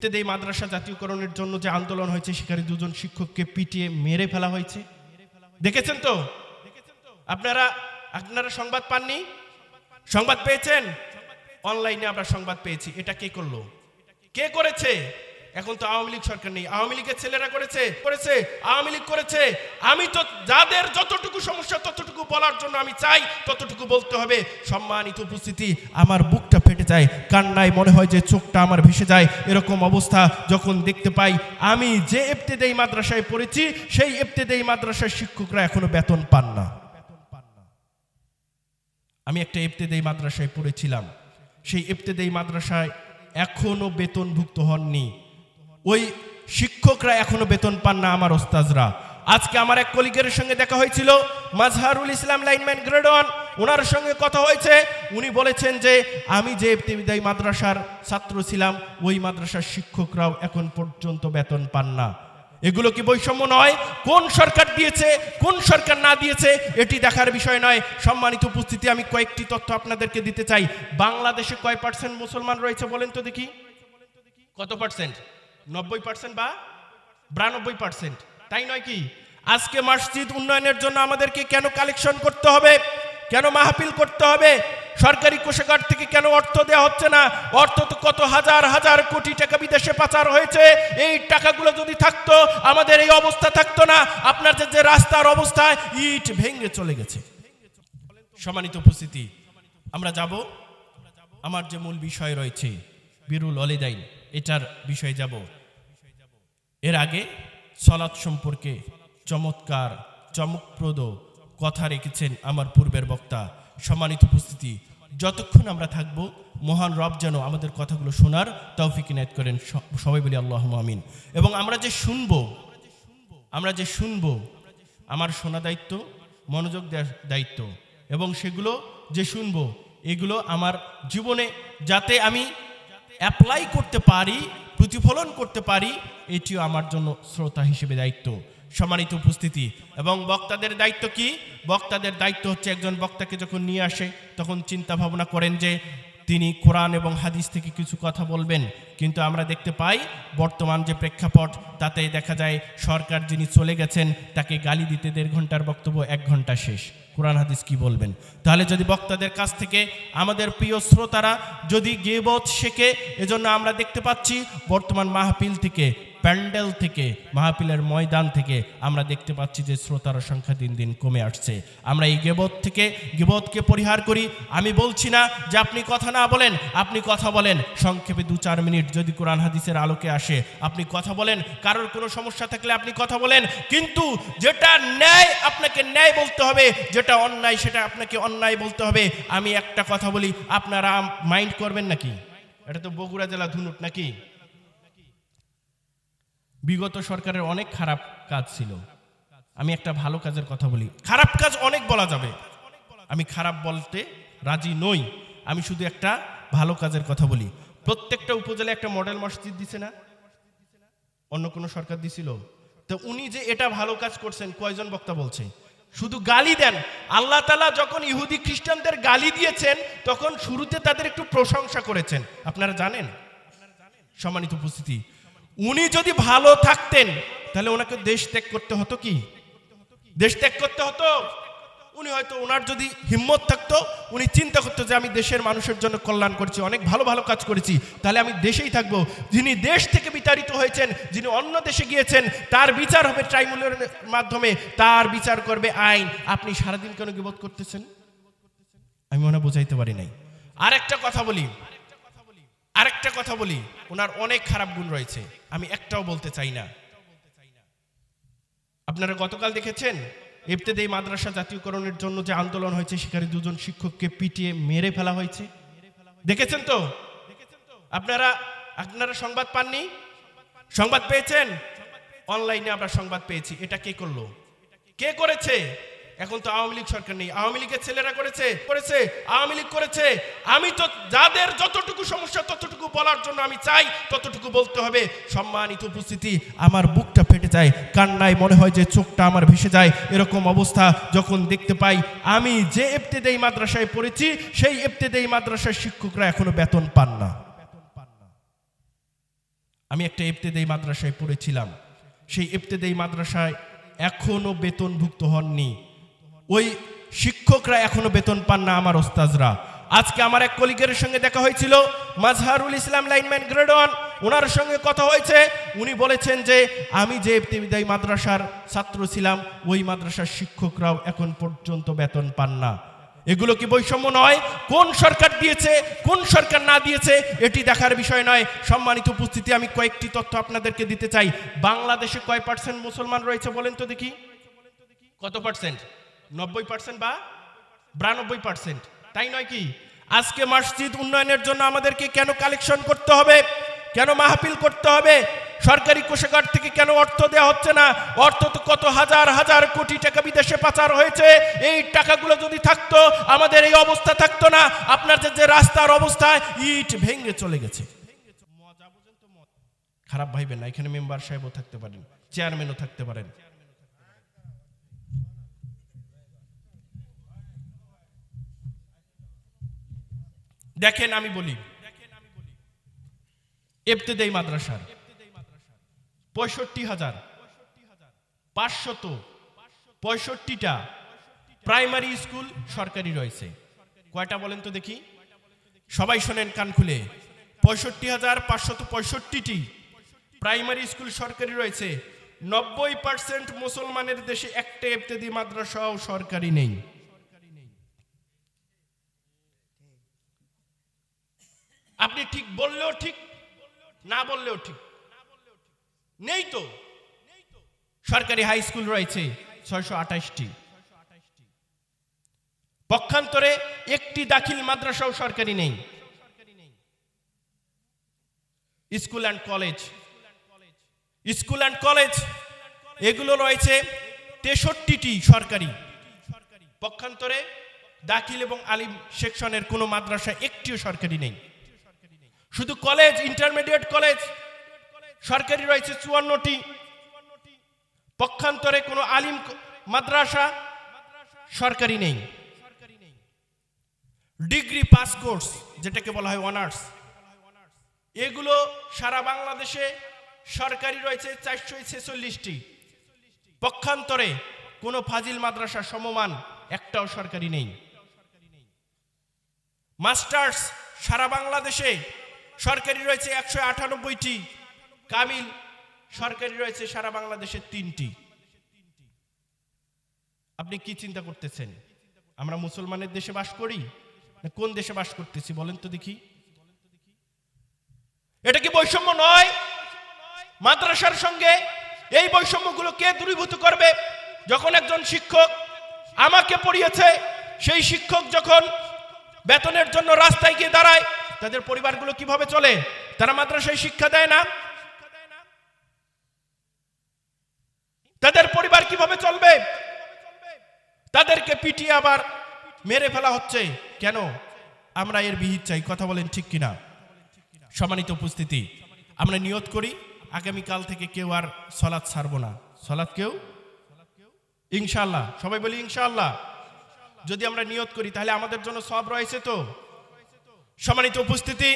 এই মাদ্রাসা জাতীয়করণের জন্য যে আন্দোলন হয়েছে, সেখানে দুজন শিক্ষককে পিটিয়ে মেরে ফেলা হয়েছে। দেখেছেন তো? আপনারা আপনারা সংবাদ পাননি? সংবাদ পেয়েছেন? অনলাইনে আমরা সংবাদ পেয়েছি। এটা কে করল? কে করেছে? এখন তো আওয়ামী লীগ সরকার নেই। আওয়ামী লীগের ছেলেরা করেছে? করেছে। আওয়ামী লীগ করেছে। আমি তো যাদের যতটুকু সমস্যা, ততটুকু বলার জন্য আমি চাই, ততটুকু বলতে হবে। সম্মানিত উপস্থিতি, আমার বুকটা যায়, কান্নায় মনে হয় যে চোখটা আমার ভেসে যায়। এরকম অবস্থা যখন দেখতে পাই, আমি যে এফতেদেই মাদ্রাসায় পড়েছি, সেই এফতেদেই মাদ্রাসার শিক্ষকরা এখনও বেতন পান না। আমি একটা এফতেদেই মাদ্রাসায় পড়েছিলাম। সেই এফতেদেই মাদ্রাসায় এখনও বেতনভুক্ত হননি। ওই শিক্ষকরা এখনও বেতন পান না আমার ওস্তাজরা। আজকে আমার এক কলিগের সঙ্গে দেখা হয়েছিল মাজহারুল ইসলাম লাইনম্যান গ্রেড ওনার সঙ্গে কথা হয়েছে। উনি বলেছেন যে, আমি যে এফতেদায়ী মাদ্রাসার ছাত্র ছিলাম, ওই মাদ্রাসার শিক্ষকরাও এখন পর্যন্ত বেতন পান না। এগুলো কি বৈষম্য নয়? কোন সরকার দিয়েছে, কোন সরকার না দিয়েছে, এটি দেখার বিষয় নয়। সম্মানিত উপস্থিতি, আমি কয়েকটি তথ্য আপনাদেরকে দিতে চাই। বাংলাদেশে কয় পার্সেন্ট মুসলমান রয়েছে বলেন তো দেখি। কত পার্সেন্ট? নব্বই পার্সেন্ট বা বিরানব্বই পার্সেন্ট। তাই নয় কি? আজকে মসজিদ উন্নয়নের জন্য আমাদেরকে কেন কালেকশন করতে হবে? কেন মাহফিল করতে হবে? সরকারি কোষাগার থেকে কেন অর্থ দেওয়া হচ্ছে না? অর্থ তো কত হাজার হাজার কোটি টাকা বিদেশে পাচার হয়েছে। এই টাকাগুলো যদি থাকতো, আমাদের এই অবস্থা থাকতো না। আপনার যে যে রাস্তার অবস্থা, ইট ভেঙে চলে গেছে। সম্মানিত উপস্থিতি, আমরা যাব। আমার যে মূল বিষয় রয়েছে, বিরুল অলিদাইন, এটার বিষয়ে যাব। এর আগে সলাৎ সম্পর্কে চমৎকার, চমকপ্রদ কথা রেখেছেন আমার পূর্বের বক্তা। সম্মানিত উপস্থিতি, যতক্ষণ আমরা থাকব, মহান রব যেন আমাদের কথাগুলো শোনার তৌফিক ইনায়ত করেন। সবাই বলি আল্লাহ আমিন। এবং আমরা যে শুনব, আমরা যে শুনব, আমার শোনা দায়িত্ব, মনোযোগ দেওয়ার দায়িত্ব। এবং সেগুলো যে শুনব, এগুলো আমার জীবনে যাতে আমি অ্যাপ্লাই করতে পারি, প্রতিফলন করতে পারি, এটিও আমার জন্য শ্রোতা হিসেবে দায়িত্ব। সম্মানিত উপস্থিতি। এবং বক্তাদের দায়িত্ব কি? বক্তাদের দায়িত্ব হচ্ছে একজন বক্তাকে যখন নিয়ে আসে, তখন চিন্তা ভাবনা করেন যে তিনি কোরআন এবং হাদিস থেকে কিছু কথা বলবেন। কিন্তু আমরা দেখতে পাই, বর্তমান যে প্রেক্ষাপট, তাতে দেখা যায় সরকার যিনি চলে গেছেন, তাকে গালি দিতে দেড় ঘণ্টার বক্তব্য এক ঘণ্টা শেষ। কোরআন হাদিস কি বলবেন? তাহলে যদি বক্তাদের কাছ থেকে আমাদের প্রিয় শ্রোতারা যদি গেবত শেখে, এজন্য আমরা দেখতে পাচ্ছি বর্তমান মাহফিল থেকে, প্যান্ডেল থেকে, মাহফিলের ময়দান থেকে আমরা দেখতে পাচ্ছি যে শ্রোতার সংখ্যা দিন দিন কমে আসছে। আমরা এই গেবত থেকে, গেবতকে পরিহার করি। আমি বলছি না যে আপনি কথা না বলেন, আপনি কথা বলেন। সংক্ষেপে দু চার মিনিট যদি কোরআন হাদিসের আলোকে আসে, আপনি কথা বলেন। কারোর কোনো সমস্যা থাকলে আপনি কথা বলেন। কিন্তু যেটা ন্যায়, আপনাকে ন্যায় বলতে হবে, যেটা অন্যায়, সেটা আপনাকে অন্যায় বলতে হবে। আমি একটা কথা বলি, আপনারা মাইন্ড করবেন নাকি? এটা তো বগুড়া জেলা ধুনুট নাকি? বিগত সরকারের অনেক খারাপ কাজ ছিল। আমি একটা ভালো কাজের কথা বলি। খারাপ কাজ অনেক বলা যাবে। আমি খারাপ বলতে রাজি নই। আমি শুধু একটা ভালো কাজের কথা বলি। প্রত্যেকটা উপজেলায় একটা মডেল মসজিদ দিছে না? অন্য কোনো সরকার দিছিল? তো উনি যে এটা ভালো কাজ করছেন, কয়জন বক্তা বলছে? শুধু গালি দেন। আল্লাহ তালা যখন ইহুদি খ্রিস্টানদের গালি দিয়েছেন, তখন শুরুতে তাদের একটু প্রশংসা করেছেন। আপনারা জানেন? সম্মানিত উপস্থিতি। উনি যদি ভালো থাকতেন, তাহলে ওনাকে দেশ ত্যাগ করতে হতো কি? দেশ ত্যাগ করতে হতো? উনি হয়তো ওনার যদি হিম্মত থাকতো, উনি চিন্তা করতো যে আমি দেশের মানুষের জন্য কল্যাণ করছি, অনেক ভালো ভালো কাজ করেছি, তাহলে আমি দেশেই থাকব। যিনি দেশ থেকে বিতাড়িত হয়েছেন, যিনি অন্য দেশে গিয়েছেন, তার বিচার হবে ট্রাইব্যুনালের মাধ্যমে, তার বিচার করবে আইন। আপনি সারাদিন কেন গিবোধ করতেছেন? আমি মনে বোঝাইতে পারি নাই। আরেকটা কথা বলি। আর আরেকটা কথা বলি। ওনার অনেক খারাপ গুণ রয়েছে। আমি একটাও বলতে চাই না। আপনারা গতকাল দেখেছেন ইবতেদায়ী মাদ্রাসা জাতীয়করণের জন্য যে আন্দোলন হয়েছে, সেখানে দুজন শিক্ষককে পিটিয়ে মেরে ফেলা হয়েছে। দেখেছেন তো? আপনারা আপনারা সংবাদ পাননি? সংবাদ পেয়েছেন? অনলাইনে আমরা সংবাদ পেয়েছি। এটা কে করল? কে করেছে? এখন তো আওয়ামী লীগ সরকার নেই। আওয়ামী লীগের ছেলেরা করেছে? করেছে। আওয়ামী লীগ করেছে। আমি তো যাদের যতটুকু সমস্যা, ততটুকু বলার জন্য আমি চাই, ততটুকু বলতে হবে। সম্মানিত উপস্থিতি, আমার বুকটা যায়, কান্নায় মনে হয় যে চোখটা আমার ভেসে যায়। এরকম অবস্থা যখন দেখতে পাই, আমি যে এফতেদেই মাদ্রাসায় পড়েছি, সেই এফতেদেই মাদ্রাসার শিক্ষকরা এখনও বেতন পান না। আমি একটা এফতেদেই মাদ্রাসায় পড়েছিলাম। সেই এফতেদেই মাদ্রাসায় এখনও বেতনভুক্ত হননি। ওই শিক্ষকরা এখনও বেতন পান না আমার ওস্তাজরা। আজকে আমার এক কলিগের সঙ্গে দেখা হয়েছিল Mazharul Islam lineman grade one. ওনার সঙ্গে কথা হয়েছে। উনি বলেছেন যে, আমি যে ইবতেদায়ী মাদ্রাসার ছাত্র ছিলাম, ওই মাদ্রাসার শিক্ষকরাও এখন পর্যন্ত বেতন পান না। এগুলো কি বৈষম্য নয়? কোন সরকার দিয়েছে, কোন সরকার না দিয়েছে, এটি দেখার বিষয় নয়। সম্মানিত উপস্থিতি, আমি কয়েকটি তথ্য আপনাদেরকে দিতে চাই। বাংলাদেশে কয় পার্সেন্ট মুসলমান রয়েছে বলেন তো দেখি। কত পার্সেন্ট? নব্বই পার্সেন্ট বা বিরানব্বই পার্সেন্ট। তাই নয় কি? আজকে মসজিদ উন্নয়নের জন্য আমাদেরকে কেন কালেকশন করতে হবে? কেন মাহফিল করতে হবে? সরকারি কোষাগার থেকে কেন অর্থ দেওয়া হচ্ছে না? অর্থ তো কত হাজার হাজার কোটি টাকা বিদেশে পাচার হয়েছে। এই টাকাগুলো যদি থাকতো, আমাদের এই অবস্থা থাকতো না। আপনার যে- রাস্তার অবস্থা, ইট ভেঙে চলে গেছে। খারাপ ভাইবেন না, এখানে মেম্বার সাহেবও থাকতে পারেন, চেয়ারম্যানও থাকতে পারেন। দেখেন, আমি বলি এফতেদাই মাদ্রাসার। পঁয়ষট্টি হাজার। পাঁচশত। পঁয়ষট্টিটা প্রাইমারি স্কুল সরকারি রয়েছে। কয়টা বলেন তো দেখি? সবাই শোনেন কান খুলে। পঁয়ষট্টি হাজার পাঁচশত পঁয়ষট্টিটি প্রাইমারি স্কুল সরকারি রয়েছে। নব্বই পার্সেন্ট মুসলমানের দেশে একটা এফতেদি মাদ্রাসাও সরকারি নেই। আপনি ঠিক বললেও ঠিক না বললেও ঠিক। নেই তো। সরকারি হাই স্কুল রয়েছে ছয়শো আঠাশটি। পক্ষান্তরে একটি দাখিল মাদ্রাসাও সরকারি নেই। School and college. School and college, এগুলো রয়েছে তেষট্টিটি সরকারি। পক্ষান্তরে দাখিল এবং আলিম সেকশনের কোনো মাদ্রাসা একটিও সরকারি নেই। শুধু কলেজ ইন্টারমিডিয়েট কলেজ সরকারি রয়েছে চুয়ান্নটি। পক্ষান্তরে কোনো আলিম মাদ্রাসা সরকারি নেই। ডিগ্রি পাস কোর্স, যেটাকে বলা হয় অনার্স এগুলো সারা বাংলাদেশে সরকারি রয়েছে চারশো ছেচল্লিশটি। পক্ষান্তরে কোনো ফাজিল মাদ্রাসা সমমান একটাও সরকারি নেই। মাস্টার্স সারা বাংলাদেশে সরকারি রয়েছে একশো আটানব্বইটি। কামিল, সরকারি রয়েছে সারা বাংলাদেশের তিনটি। আপনি কি চিন্তা করতেছেন? আমরা মুসলমানের দেশে বাস করি? কোন দেশে বাস করতেছি বলেন তো দেখি। এটা কি বৈষম্য নয়? মাদ্রাসার সঙ্গে এই বৈষম্যগুলো কে দূরীভূত করবে? যখন একজন শিক্ষক আমাকে পড়িয়েছে, সেই শিক্ষক যখন বেতনের জন্য রাস্তায় গিয়ে দাঁড়ায় তাদের পরিবারগুলো কীভাবে চলে? তারা মাদ্রাসায় শিক্ষা দেয় না। তাদের পরিবার কীভাবে চলবে? তাদেরকে পিটিয়ে আবার মেরে ফেলা হচ্ছে। কেন? আমরা এর বিহিত চাই। কথা বলেন ঠিক কিনা? সম্মানিত উপস্থিতি, আমরা নিয়ত করি, আগামীকাল থেকে কেউ আর সলাৎ ছাড়ব না। সলাৎ কেউ? ইনশাল্লাহ সবাই বলি ইনশাল্লাহ যদি আমরা নিয়ত করি, তাহলে আমাদের জন্য সব রয়েছে তো? সম্মানিত উপস্থিতি